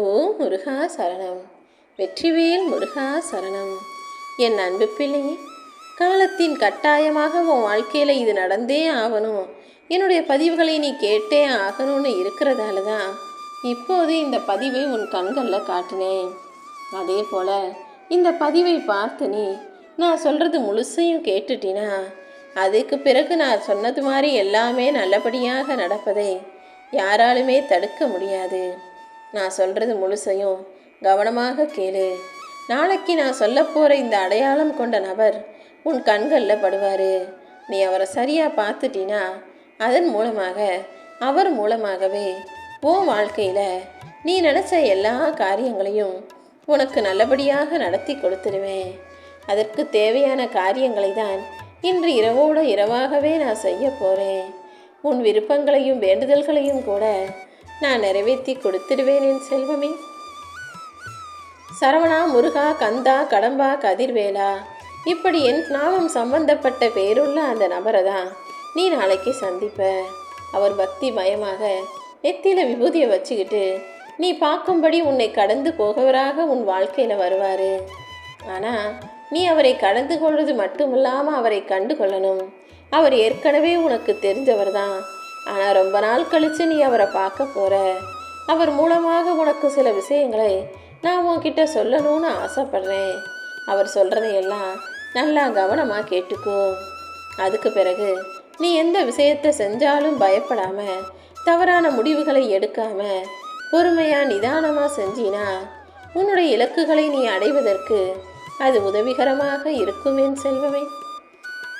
ஓ முருகா சரணம். வெற்றிவேல் முருகா சரணம். என் அன்பு பிள்ளையே காலத்தின் கட்டாயமாக உன் வாழ்க்கையில் இது நடந்தே ஆகணும். என்னுடைய பதிவுகளை நீ கேட்டே ஆகணும்னு இருக்கிறதால தான் இப்போது இந்த பதிவை உன் கண்களில் காட்டினேன். அதே போல் இந்த பதிவை பார்த்து நீ நான் சொல்கிறது முழுசையும் கேட்டுட்டினா அதுக்கு பிறகு நான் சொன்னது மாதிரி எல்லாமே நல்லபடியாக நடப்பதை யாராலுமே தடுக்க முடியாது. நான் சொல்கிறது முழுசையும் கவனமாக கேளு. நாளைக்கு நான் சொல்ல போகிற இந்த அடையாளம் கொண்ட நபர் உன் கண்களில் படுவார். நீ அவரை சரியாக பார்த்துட்டினா அதன் மூலமாக அவர் மூலமாகவே உன் வாழ்க்கையில். நீ நினச்ச எல்லா காரியங்களையும் உனக்கு நல்லபடியாக நடத்தி கொடுத்துருவேன். அதற்கு தேவையான காரியங்களை தான் இன்று இரவோட இரவாகவே நான் செய்ய போகிறேன் உன் விருப்பங்களையும் வேண்டுதல்களையும் கூட நான் நிறைவேற்றி கொடுத்துடுவேன் என் செல்வமே. சரவணா முருகா கந்தா கடம்பா கதிர்வேலா இப்படி என் நாமம் சம்பந்தப்பட்ட பேருள்ள அந்த நபரை தான் நீ நாளைக்கு சந்திப்ப. அவர் பக்தி மயமாக நெத்தியில விபூதியை வச்சுக்கிட்டு நீ பார்க்கும்படி உன்னை கடந்து போகவராக உன் வாழ்க்கையில் வருவார். ஆனால் நீ அவரை கடந்து கொள்வது மட்டுமில்லாமல் அவரை கண்டு கொள்ளணும். அவர் ஏற்கனவே உனக்கு தெரிஞ்சவர் தான் ஆனால் ரொம்ப நாள் கழித்து நீ அவரை பார்க்க போகிற அவர் மூலமாக உனக்கு சில விஷயங்களை நான் உன்கிட்ட சொல்லணும்னு ஆசைப்படுறேன். அவர் சொல்கிறதையெல்லாம் நல்லா கவனமாக கேட்டுக்கோ. அதுக்கு பிறகு நீ எந்த விஷயத்தை செஞ்சாலும் பயப்படாமல் தவறான முடிவுகளை எடுக்காமல் பொறுமையாக நிதானமாக செஞ்சினா உன்னுடைய இலக்குகளை நீ அடைவதற்கு அது உதவிகரமாக இருக்குமேன் செல்வமே.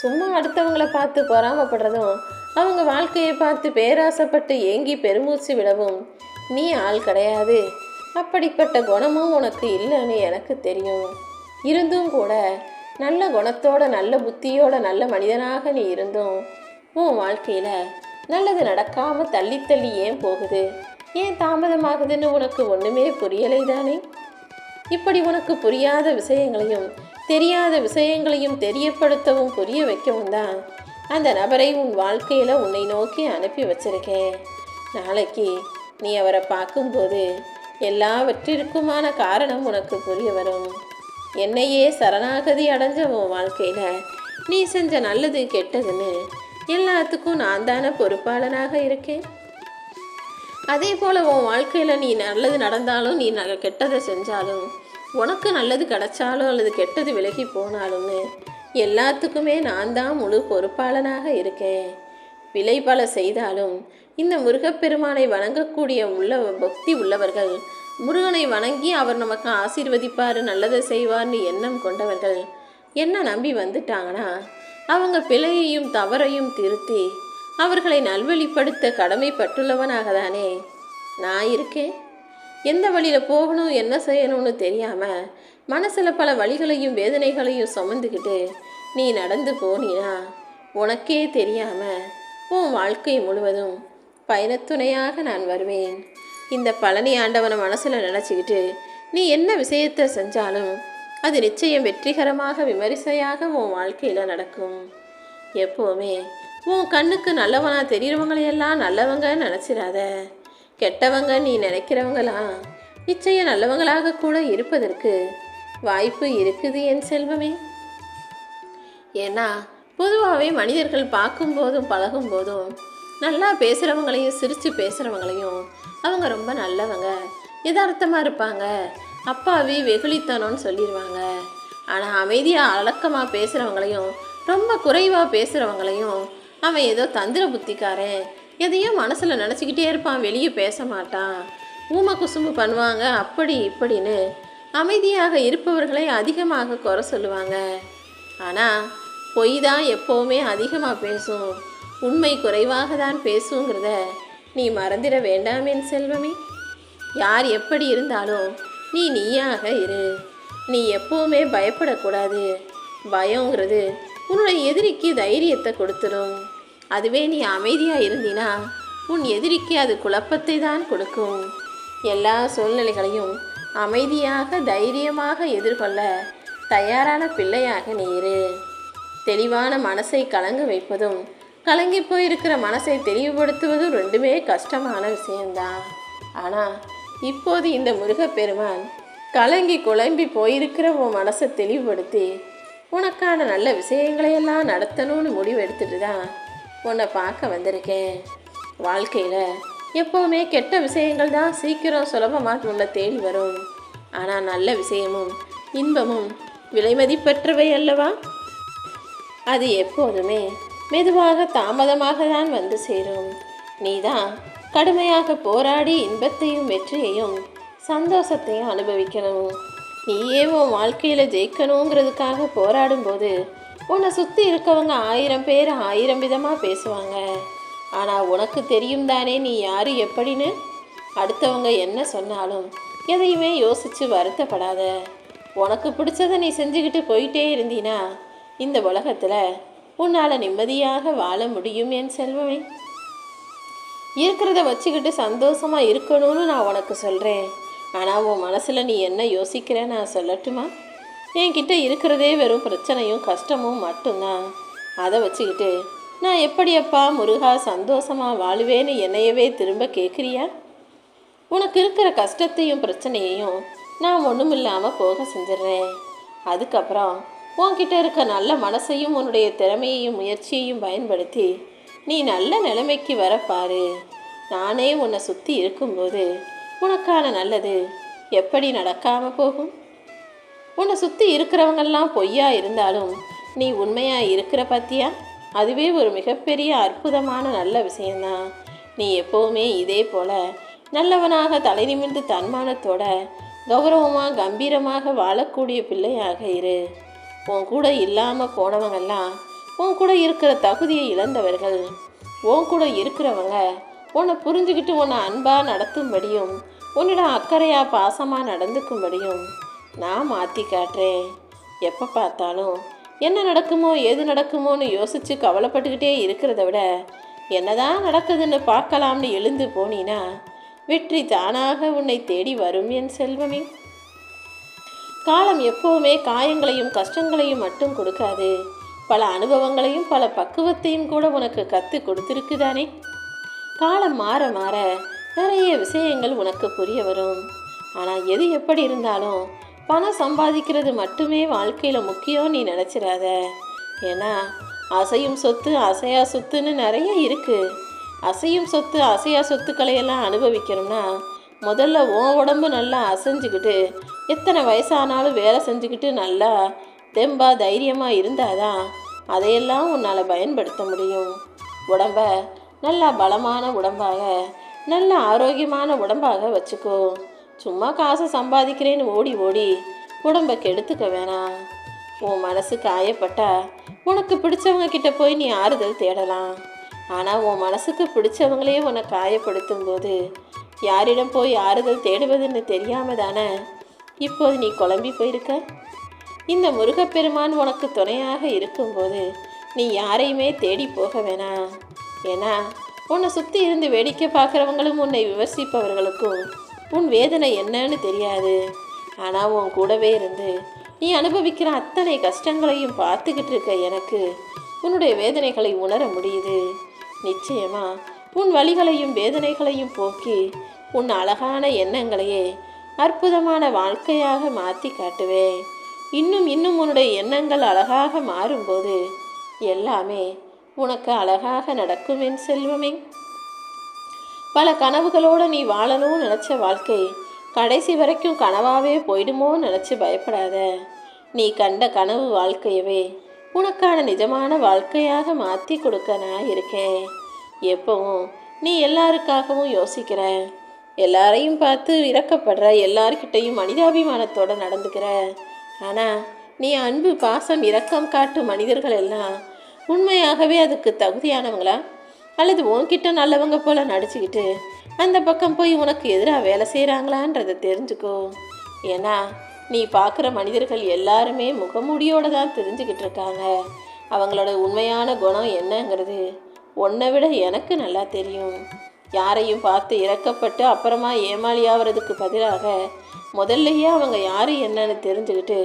சும்மா அடுத்தவங்களை பார்த்து பொறாமப்படுறதும் அவங்க வாழ்க்கையை பார்த்து பேராசைப்பட்டு ஏங்கி பெருமூச்சு விடவும் நீ ஆள் கிடையாது. அப்படிப்பட்ட குணமும் உனக்கு இல்லைன்னு எனக்கு தெரியும். இருந்தும் கூட நல்ல குணத்தோட நல்ல புத்தியோட நல்ல மனிதனாக நீ இருந்தும் உன் வாழ்க்கையில் நல்லது நடக்காமல் தள்ளி தள்ளி ஏன் போகுது? ஏன் தாமதமாகுதுன்னு உனக்கு ஒன்றுமே புரியலை தானே? இப்படி உனக்கு புரியாத விஷயங்களையும் தெரியாத விஷயங்களையும் தெரியப்படுத்தவும் புரிய வைக்கவும் தான் அந்த நபரை உன் வாழ்க்கையில் உன்னை நோக்கி அனுப்பி வச்சிருக்கேன். நாளைக்கு நீ அவரை பார்க்கும்போது எல்லாவற்றிற்குமான காரணம் உனக்கு புரிய வரும். என்னையே சரணாகதி அடைஞ்ச உன் வாழ்க்கையில் நீ செஞ்ச நல்லது கெட்டதுன்னு எல்லாத்துக்கும் நான் தானே பொறுப்பாளனாக இருக்கேன். அதே போல் உன் வாழ்க்கையில் நீ நல்லது நடந்தாலும் நீ ந கெட்டதை செஞ்சாலும் உனக்கு நல்லது கிடைச்சாலும் அல்லது கெட்டது விலகி போனாலும்னு எல்லாத்துக்குமே நான் தான் முழு பொறுப்பாளனாக இருக்கேன். விலை பல செய்தாலும் இந்த முருகப்பெருமானை வணங்கக்கூடிய உள்ள பக்தி உள்ளவர்கள் முருகனை வணங்கி அவர் நமக்கு ஆசீர்வதிப்பார் நல்லதை செய்வார்னு எண்ணம் கொண்டவர்கள் என்ன நம்பி வந்துட்டாங்கன்னா அவங்க பிழையையும் தவறையும் திருத்தி அவர்களை நல்வழிப்படுத்த கடமைப்பட்டுள்ளவனாக தானே நான் இருக்கேன். எந்த வழியில் போகணும் என்ன செய்யணும்னு தெரியாமல் மனசில் பல வழிகளையும் வேதனைகளையும் சுமந்துக்கிட்டு நீ நடந்து போனியா? உனக்கே தெரியாமல் உன் வாழ்க்கை முழுவதும் பயணத்துணையாக நான் வருவேன். இந்த பழனி ஆண்டவனை மனசில் நினச்சிக்கிட்டு நீ என்ன விஷயத்தை செஞ்சாலும் அது நிச்சயம் வெற்றிகரமாக விமரிசையாக உன் வாழ்க்கையில் நடக்கும். எப்போவுமே உன் கண்ணுக்கு நல்லவனாக தெரிகிறவங்களையெல்லாம் நல்லவங்க நினச்சிடாத கெட்டவங்க நீ நினைக்கிறவங்களாம் நிச்சயம் நல்லவங்களாக கூட இருப்பதற்கு வாய்ப்பு இருக்குது என் செல்வமே. ஏன்னா பொதுவாகவே மனிதர்கள் பார்க்கும்போதும் பழகும்போதும் நல்லா பேசுகிறவங்களையும் சிரித்து பேசுகிறவங்களையும் அவங்க ரொம்ப நல்லவங்க. யதார்த்தமாக இருப்பாங்க. அப்பாவி வெகுளித்தனம்னு சொல்லிடுவாங்க ஆனால் அமைதியாக அடக்கமாக பேசுகிறவங்களையும் ரொம்ப குறைவாக பேசுகிறவங்களையும் அவன் ஏதோ தந்திர புத்திக்காரன். எதையும் மனசில் நினச்சிக்கிட்டே இருப்பான் வெளியே பேச மாட்டான். ஊம குசும்பு பண்ணுவாங்க அப்படி இப்படின்னு. அமைதியாக இருப்பவர்களை அதிகமாக குறை சொல்லுவாங்க. ஆனால் பொய் தான் எப்போவுமே அதிகமாக பேசும். உண்மை குறைவாக தான் பேசுங்கிறத நீ மறந்திட வேண்டாம் என் செல்வமே. யார் எப்படி இருந்தாலும் நீ நீயாக இரு. நீ எப்போவுமே பயப்படக்கூடாது. பயங்கிறது உன்னுடைய எதிரிக்கு தைரியத்தை கொடுத்துடும். அதுவே நீ அமைதியாக இருந்தினா உன் எதிரிக்கு அது குழப்பத்தை தான் கொடுக்கும். எல்லா சூழ்நிலைகளையும் அமைதியாக தைரியமாக எதிர்கொள்ள தயாரான பிள்ளையாக நீ இரு தெளிவான மனசை கலங்க வைப்பதும் கலங்கி போயிருக்கிற மனசை தெளிவுபடுத்துவதும் ரெண்டுமே கஷ்டமான விஷயம்தான். ஆனால் இப்போது இந்த முருகப்பெருமான் கலங்கி குழம்பி போயிருக்கிற உன் மனசை தெளிவுபடுத்தி உனக்கான நல்ல விஷயங்களையெல்லாம் நடத்தணும்னு முடிவு எடுத்துட்டு தான் உன்னை பார்க்க வந்திருக்கேன். வாழ்க்கையில் எப்போவுமே கெட்ட விஷயங்கள் தான் சீக்கிரம் சுலபமாக உன்னை தேடி வரும். ஆனால் நல்ல விஷயமும் இன்பமும் விலைமதிப்பற்றவை அல்லவா அது எப்போதுமே மெதுவாக தாமதமாக தான் வந்து சேரும். நீதான் கடுமையாக போராடி இன்பத்தையும் வெற்றியையும் சந்தோஷத்தையும் அனுபவிக்கணும். நீயே உன் வாழ்க்கையில் ஜெயிக்கணுங்கிறதுக்காக போராடும்போது உன்னை சுற்றி இருக்கவங்க ஆயிரம் பேர் ஆயிரம் விதமாக பேசுவாங்க. ஆனால் உனக்கு தெரியும் தானே நீ யார் எப்படின்னு? அடுத்தவங்க என்ன சொன்னாலும் எதையுமே யோசித்து வருத்தப்படாத. உனக்கு பிடிச்சதை நீ செஞ்சுக்கிட்டு போயிட்டே இருந்தீனா இந்த உலகத்தில் உன்னால் நிம்மதியாக வாழ முடியும் என் செல்வமே. இருக்கிறத வச்சுக்கிட்டு சந்தோஷமாக இருக்கணும்னு நான் உனக்கு சொல்கிறேன் ஆனால் உன் மனசில் நீ என்ன யோசிக்கிற நான் சொல்லட்டுமா? என்கிட்ட இருக்கிறதே வெறும் பிரச்சனையும் கஷ்டமும் மட்டும்தான். அதை வச்சுக்கிட்டு நான் எப்படியப்பா முருகா சந்தோஷமாக வாழுவேன்னு என்னையவே திரும்ப கேட்குறியா உனக்கு இருக்கிற கஷ்டத்தையும் பிரச்சனையையும் நான் ஒன்றும் இல்லாமல் போக செஞ்சிடுறேன். அதுக்கப்புறம் உன்கிட்ட இருக்க நல்ல மனசையும் உன்னுடைய திறமையையும் முயற்சியையும் பயன்படுத்தி நீ நல்ல நிலைமைக்கு வர பாரு. நானே உன்னை சுற்றி இருக்கும்போது உனக்கான நல்லது எப்படி நடக்காமல் போகும்? உன்னை சுற்றி இருக்கிறவங்கெல்லாம் பொய்யா இருந்தாலும் நீ உண்மையாக இருக்கிற பத்தியா? அதுவே ஒரு மிகப்பெரிய அற்புதமான நல்ல விஷயந்தான் நீ எப்போவுமே இதே போல் நல்லவனாக தலை நிமிர்ந்து தன்மானத்தோட கௌரவமாக கம்பீரமாக வாழக்கூடிய பிள்ளையாக இரு. உன் கூட இல்லாமல் போனவங்கெல்லாம் உன் கூட இருக்கிற தகுதியை இழந்தவர்கள். உன் கூட இருக்கிறவங்க உன்னை புரிஞ்சுக்கிட்டு உன்னை அன்பாக நடத்தும்படியும் உன்னிடம் அக்கறையாக பாசமாக நடந்துக்கும்படியும் நான் மாற்றி காட்டுறேன். எப்போ பார்த்தாலும் என்ன நடக்குமோ எது நடக்குமோன்னு யோசித்து கவலைப்பட்டுக்கிட்டே இருக்கிறத விட என்னதான் நடக்குதுன்னு பார்க்கலாம்னு எழுந்து போனீன்னா வெற்றி தானாக உன்னை தேடி வரும் என் செல்வமே. காலம் எப்போவுமே காயங்களையும் கஷ்டங்களையும் மட்டும் கொடுக்காது. பல அனுபவங்களையும் பல பக்குவத்தையும் கூட உனக்கு கற்றுக் கொடுத்துருக்குதானே? காலம் மாற மாற நிறைய விஷயங்கள் உனக்கு புரிய வரும். ஆனால் எது எப்படி இருந்தாலும் பணம் சம்பாதிக்கிறது மட்டுமே வாழ்க்கையில் முக்கியம் நீ நினச்சிடாத ஏன்னா அசையும் சொத்து அசையா சொத்துன்னு நிறைய இருக்குது அசையும் சொத்து அசையா சொத்துக்களை எல்லாம் அனுபவிக்கணும்னா முதல்ல உன் உடம்பு நல்லா அசைஞ்சுக்கிட்டு எத்தனை வயசானாலும் வேலை செஞ்சுக்கிட்டு நல்லா தெம்பா தைரியமாக இருந்தாதான் அதையெல்லாம் உன்னால் பயன்படுத்த முடியும். உடம்ப நல்லா பலமான உடம்பாக நல்ல ஆரோக்கியமான உடம்பாக வச்சுக்கோ. சும்மா காசை சம்பாதிக்கிறேன்னு ஓடி ஓடி உடம்ப கெடுத்துக்க வேணாம். உன் மனசு காயப்பட்டா உனக்கு பிடிச்சவங்க கிட்ட போய் நீ ஆறுதல் தேடலாம். ஆனால் உன் மனசுக்கு பிடிச்சவங்களே உன்னை காயப்படுத்தும் போது யாரிடம் போய் ஆறுதல் தேடுவதுன்னு தெரியாம தானே இப்போது நீ குழம்பி போயிருக்க? இந்த முருகப்பெருமான் உனக்கு துணையாக இருக்கும்போது நீ யாரையுமே தேடி போக வேணாம் ஏன்னா உன்னை சுற்றி இருந்து வேடிக்கை பார்க்குறவங்களும் உன்னை விமர்சிப்பவர்களுக்கும் உன் வேதனை என்னன்னு தெரியாது. ஆனால் உன் கூடவே இருந்து நீ அனுபவிக்கிற அத்தனை கஷ்டங்களையும் பார்த்துக்கிட்டு இருக்க எனக்கு உன்னுடைய வேதனைகளை உணர முடியுது. நிச்சயமா. உன் வழிகளையும் வேதனைகளையும் போக்கி உன் அழகான எண்ணங்களையே அற்புதமான வாழ்க்கையாக மாற்றி காட்டுவேன். இன்னும் இன்னும் உன்னுடைய எண்ணங்கள் அழகாக மாறும்போது எல்லாமே உனக்கு அழகாக நடக்கும் என் செல்வமே. பல கனவுகளோடு நீ வாழணும்னு நினச்ச வாழ்க்கை கடைசி வரைக்கும் கனவாவே போயிடுமோன்னு நினச்சி பயப்படாத. நீ கண்ட கனவு வாழ்க்கையவே உனக்கான நிஜமான வாழ்க்கையாக மாற்றி கொடுக்க நான் இருக்கேன். எப்பவும் நீ எல்லாருக்காகவும் யோசிக்கிற. எல்லாரையும் பார்த்து இறக்கப்படுற எல்லார்கிட்டையும் மனிதாபிமானத்தோடு நடந்துக்கிற. ஆனால் நீ அன்பு பாசம் இரக்கம் காட்டும் மனிதர்கள் எல்லாம் உண்மையாகவே அதுக்கு தகுதியானவங்களா? அல்லது உன்கிட்ட நல்லவங்க போல நடிச்சுக்கிட்டு அந்த பக்கம் போய் உனக்கு எதிராக வேலை செய்கிறாங்களான்றதை தெரிஞ்சுக்கோ. ஏன்னா நீ பார்க்குற மனிதர்கள் எல்லாருமே முகமூடியோடு தான் தெரிஞ்சுக்கிட்டு இருக்காங்க அவங்களோட உண்மையான குணம் என்னங்கிறது உன்னை விட எனக்கு நல்லா தெரியும். யாரையும் பார்த்து இறக்கப்பட்டு அப்புறமா ஏமாளியாகிறதுக்கு பதிலாக முதல்லையே அவங்க யார் என்னன்னு தெரிஞ்சுக்கிட்டு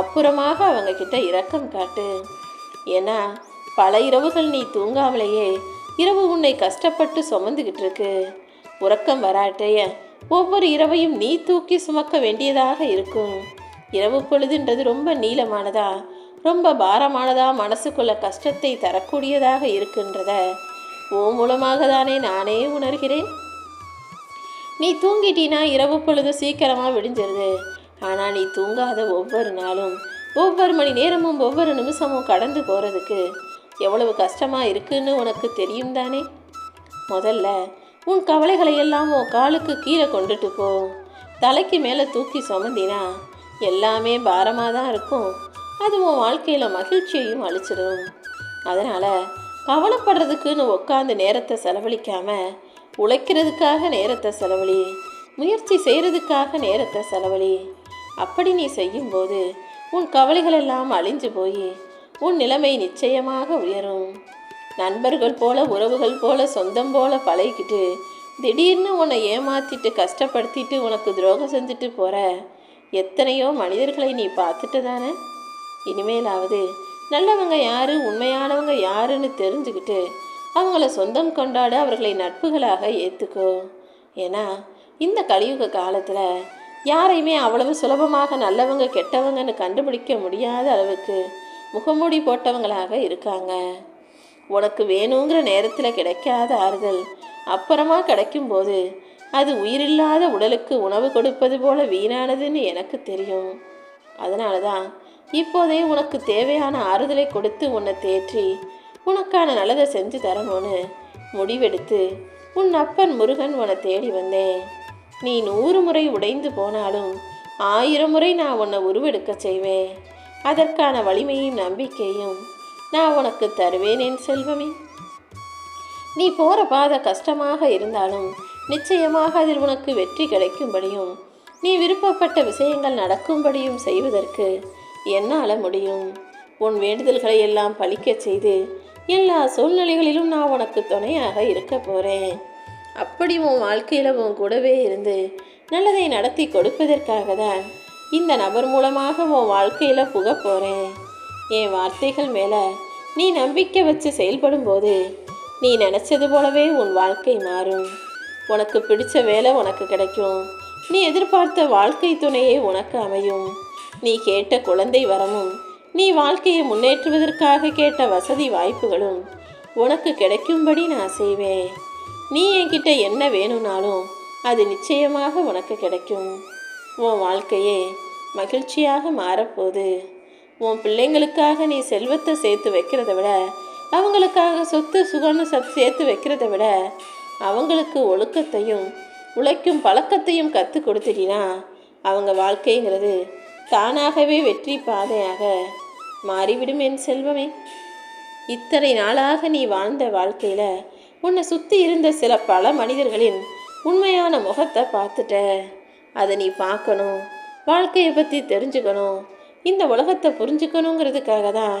அப்புறமாக அவங்க கிட்ட இரக்கம் காட்டு. ஏன்னா பல இரவுகள் நீ தூங்காமலேயே இரவு உன்னை கஷ்டப்பட்டு சுமந்துக்கிட்டு இருக்கு உறக்கம் வராட்டேயே ஒவ்வொரு இரவையும் நீ தூக்கி சுமக்க வேண்டியதாக இருக்கும். இரவு பொழுதுன்றது ரொம்ப நீளமானதா? ரொம்ப பாரமானதா? மனசுக்குள்ள கஷ்டத்தை தரக்கூடியதாக இருக்கின்றத ஓ மூலமாக தானே நானே உணர்கிறேன். நீ தூங்கிட்டினா இரவு பொழுது சீக்கிரமாக விடிஞ்சிருது. ஆனால் நீ தூங்காத ஒவ்வொரு நாளும் ஒவ்வொரு மணி நேரமும் ஒவ்வொரு நிமிஷமும் கடந்து போகிறதுக்கு எவ்வளவு கஷ்டமாக இருக்குன்னு உனக்கு தெரியும் தானே? முதல்ல உன் கவலைகளை எல்லாம் உன் காலுக்கு கீழே கொண்டுட்டு போ. தலைக்கு மேலே தூக்கி சுமந்தினா எல்லாமே பாரமாக தான் இருக்கும். அது உன் வாழ்க்கையில் மகிழ்ச்சியையும் அழிச்சிடும் அதனால் கவலைப்படுறதுக்குன்னு உட்காந்து நேரத்தை செலவழிக்காம உழைக்கிறதுக்காக நேரத்தை செலவழி முயற்சி செய்கிறதுக்காக நேரத்தை செலவழி. அப்படி நீ செய்யும்போது உன் கவலைகளெல்லாம் அழிஞ்சு போய் உன் நிலைமை நிச்சயமாக உயரும். நண்பர்கள் போல உறவுகள் போல சொந்தம் போல பழகிக்கிட்டு திடீர்னு உன்னை ஏமாத்திட்டு கஷ்டப்படுத்திட்டு உனக்கு துரோகம் செஞ்சுட்டு போகிற எத்தனையோ மனிதர்களை நீ பார்த்துட்டு தானே? இனிமேலாவது நல்லவங்க யார் உண்மையானவங்க யாருன்னு தெரிஞ்சுக்கிட்டு அவங்கள சொந்தம் கொண்டாட அவர்களை நட்புகளாக ஏற்றுக்கோ ஏன்னா இந்த கலியுக காலத்தில் யாரையுமே அவ்வளவு சுலபமாக நல்லவங்க கெட்டவங்கன்னு கண்டுபிடிக்க முடியாத அளவுக்கு முகமூடி போட்டவங்களாக இருக்காங்க. உனக்கு வேணுங்கிற நேரத்தில் கிடைக்காத ஆறுதல் அப்புறமா கிடைக்கும்போது அது உயிரில்லாத உடலுக்கு உணவு கொடுப்பது போல வீணானதுன்னு எனக்கு தெரியும். அதனால தான் இப்போதே உனக்கு தேவையான ஆறுதலை கொடுத்து உன்னை தேற்றி உனக்கான நல்லதை செஞ்சு தரணும்னு முடிவெடுத்து உன் அப்பன் முருகன் உன்னை தேடி வந்தேன். நீ நூறு முறை உடைந்து போனாலும் ஆயிரம் முறை நான் உன்னை உருவெடுக்க செய்வேன். அதற்கான வலிமையும் நம்பிக்கையும் நான் உனக்கு தருவேன் என் செல்வமே. நீ போகிற பாதை கஷ்டமாக இருந்தாலும் நிச்சயமாக அதில் உனக்கு வெற்றி கிடைக்கும்படியும் நீ விருப்பப்பட்ட விஷயங்கள் நடக்கும்படியும் செய்வதற்கு என்னால் முடியும். உன் வேண்டுதல்களை எல்லாம் பழிக்கச் செய்து எல்லா சூழ்நிலைகளிலும் நான் உனக்கு துணையாக இருக்க போகிறேன் அப்படி உன் வாழ்க்கையில் உன் கூடவே இருந்து நல்லதை நடத்தி கொடுப்பதற்காக தான் இந்த நபர் மூலமாக உன் வாழ்க்கையில் புக போகிறேன் என் வார்த்தைகள் மேலே நீ நம்பிக்கை வச்சு செயல்படும் போது நீ நினச்சது போலவே உன் வாழ்க்கை மாறும். உனக்கு பிடிச்ச வேலை உனக்கு கிடைக்கும். நீ எதிர்பார்த்த வாழ்க்கை துணையே உனக்கு அமையும். நீ கேட்ட குழந்தை வரமும் நீ வாழ்க்கையை முன்னேற்றுவதற்காக கேட்ட வசதி வாய்ப்புகளும் உனக்கு கிடைக்கும்படி நான் செய்வேன். நீ என்கிட்ட என்ன வேணும்னாலும் அது நிச்சயமாக உனக்கு கிடைக்கும். உன் வாழ்க்கையே மகிழ்ச்சியாக மாறப்போகுது. உன் பிள்ளைங்களுக்காக நீ செல்வத்தை சேர்த்து வைக்கிறத விட அவங்களுக்காக சொத்து சுகம்னு சத் சேர்த்து வைக்கிறத விட அவங்களுக்கு ஒழுக்கத்தையும் உழைக்கும் பழக்கத்தையும் கற்றுக் கொடுத்துட்டினா அவங்க வாழ்க்கைங்கிறது தானாகவே வெற்றி பாதையாக மாறிவிடும் என் செல்வமே. இத்தனை நாளாக நீ வாழ்ந்த வாழ்க்கையில் உன்னை சுற்றி இருந்த சில பல மனிதர்களின் உண்மையான முகத்தை பார்த்துட்ட அதை நீ பார்க்கணும் வாழ்க்கையை பற்றி தெரிஞ்சுக்கணும் இந்த உலகத்தை புரிஞ்சுக்கணுங்கிறதுக்காக தான்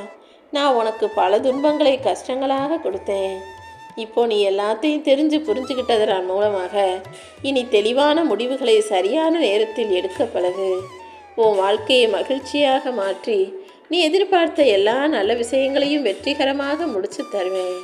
நான் உனக்கு பல துன்பங்களை கஷ்டங்களாக கொடுத்தேன். இப்போ நீ எல்லாத்தையும் தெரிஞ்சு புரிஞ்சுக்கிட்டதன் மூலமாக இனி தெளிவான முடிவுகளை சரியான நேரத்தில் எடுக்க பழகு உன் வாழ்க்கையை மகிழ்ச்சியாக மாற்றி நீ எதிர்பார்த்த எல்லா நல்ல விஷயங்களையும் வெற்றிகரமாக முடிச்சு தருவேன்.